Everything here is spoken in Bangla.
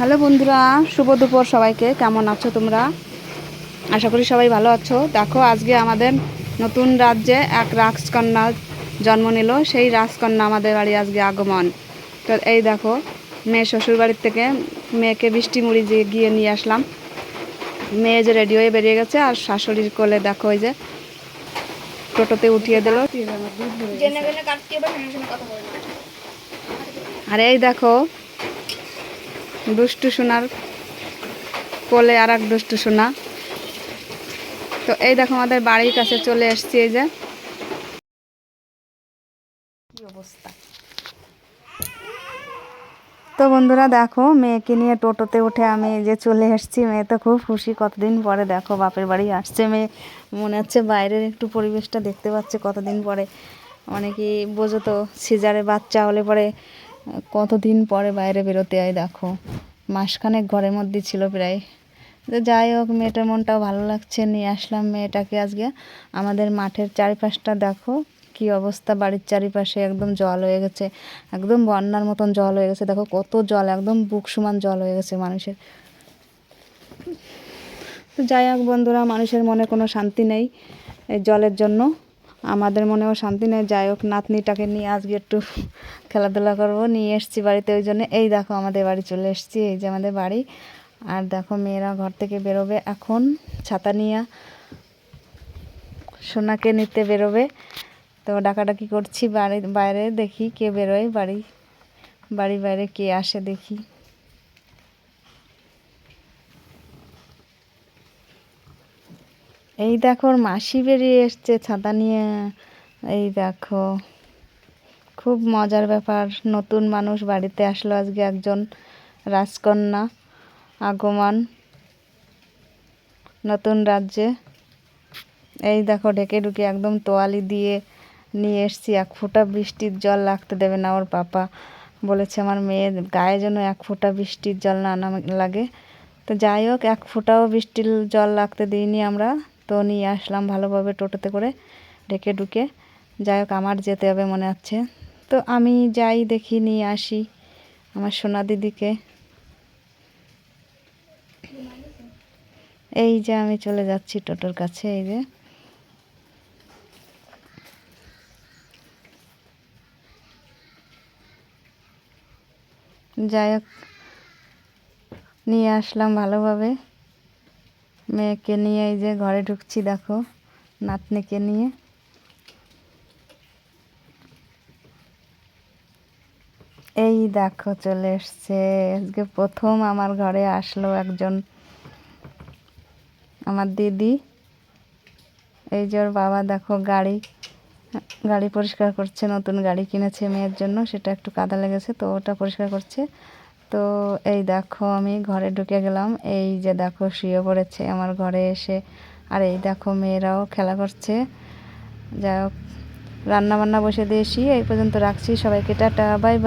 হ্যালো বন্ধুরা শুভ দুপুর সবাইকে। কেমন আছো তোমরা? আশা করি সবাই ভালো আছো। দেখো আজকে আমাদের নতুন রাজ্যে এক রাজকন্যা জন্ম নিল। সেই রাজকন্যা আমাদের বাড়ি আজকে আগমন। তো এই দেখো মেয়ে শ্বশুর বাড়ির থেকে মেয়েকে বৃষ্টি মুড়ি দিয়ে গিয়ে নিয়ে আসলাম। মেয়ে যে রেডি হয়ে বেরিয়ে গেছে আর শাশুড়ির কোলে দেখো ওই যে টোটোতে উঠিয়ে দিল। আর এই দেখো দুষ্টু সোনার কোলে আর এক দুষ্টু সোনা। তো এই দেখো আমাদের বাড়ির কাছে চলে এসছি এই যে। অবস্থা? তো বন্ধুরা দেখো, মেয়েকে নিয়ে টোটোতে উঠে আমি যে চলে এসেছি মেয়ে তো খুব খুশি, কতদিন পরে দেখো বাপের বাড়ি আসছে মেয়ে। মনে হচ্ছে বাইরের একটু পরিবেশটা দেখতে পাচ্ছে কতদিন পরে। অনেকেই বোঝো তো, সিজারে বাচ্চা হলে পরে কতদিন পরে বাইরে বেরোতে হয়, দেখো। মাসখানেক ঘরের মধ্যে ছিল প্রায়। তো যাই হোক, মেয়েটার মনটাও ভালো লাগছে, নিয়ে আসলাম মেয়েটাকে আজকে। আমাদের মাঠের চারিপাশটা দেখো, কি অবস্থা, বাড়ির চারিপাশে একদম জল হয়ে গেছে। একদম বন্যার মতন জল হয়ে গেছে, দেখো কত জল, একদম বুক সমান জল হয়ে গেছে মানুষের। তো যাই হোক বন্ধুরা, মানুষের মনে কোনো শান্তি নেই এই জলের জন্য। আমাদের মনেও শান্তি নেই। যাই হোক, নাতনিটাকে নিয়ে আজকে একটু খেলাধুলা করব। নিয়ে এসছি বাড়িতে, ওই জন্য এই দেখো আমাদের বাড়ি চলে এসছি, এই যে আমাদের বাড়ি। আর দেখো মেয়েরা ঘর থেকে বেরোবে এখন, ছাতা নিয়ে। সোনাকে নিতে বেরোবে। তো ডাকাডাকি করছি বাড়ি, বাইরে দেখি কে বেরোয় বাড়ি বাড়ি বাইরে কে আসে দেখি। এই দেখো মাসি বেরিয়ে এসছে ছাতা নিয়ে। এই দেখো, খুব মজার ব্যাপার। নতুন মানুষ বাড়িতে আসলো আজকে একজন রাজকন্যা, আগমন, নতুন রাজ্যে। এই দেখো, ঢেকে ঢুকে একদম তোয়ালি দিয়ে নিয়ে এসছি। এক ফোঁটা বৃষ্টির জল লাগতে দেবে না ওর পাপা। বলেছে, আমার মেয়ের গায়ে যেন এক ফোঁটা বৃষ্টির জল না লাগে। তো যাই হোক, এক ফোঁটাও বৃষ্টির জল লাগতে দিইনি আমরা। তো নিয়ে আসলাম ভালোভাবে টোটোতে করে ডেকে ঢুকে। যাই হোক, আমার যেতে হবে মনে হচ্ছে। তো আমি যাই দেখি, নিয়ে আসি আমার সোনা দিদিকে। এই যে আমি চলে যাচ্ছি টোটোর কাছে, এই যে। যাই হোক, নিয়ে আসলাম ভালোভাবে। মেয়েকে নিয়ে এই যে ঘরে ঢুকছি, দেখো, নাতনিকে নিয়ে। এই দেখো, চলে এসছে। আজকে প্রথম আমার ঘরে আসলো একজন আমার দিদি। এই যে ওর বাবা, দেখো, গাড়ি গাড়ি পরিষ্কার করছে, নতুন গাড়ি কিনেছে মেয়ের জন্য, সেটা একটু কাদা লেগেছে, তো ওটা পরিষ্কার করছে। তো এই দেখো আমি ঘরে ঢুকে গেলাম। এই যে দেখো শুয়ে পড়েছে আমার ঘরে এসে। আর এই দেখো মেয়েরাও খেলা করছে। যাই হোক রান্না বান্না বসে দিয়েছি। এই পর্যন্ত রাখছি। সবাইকে টাটা, বাই বাই।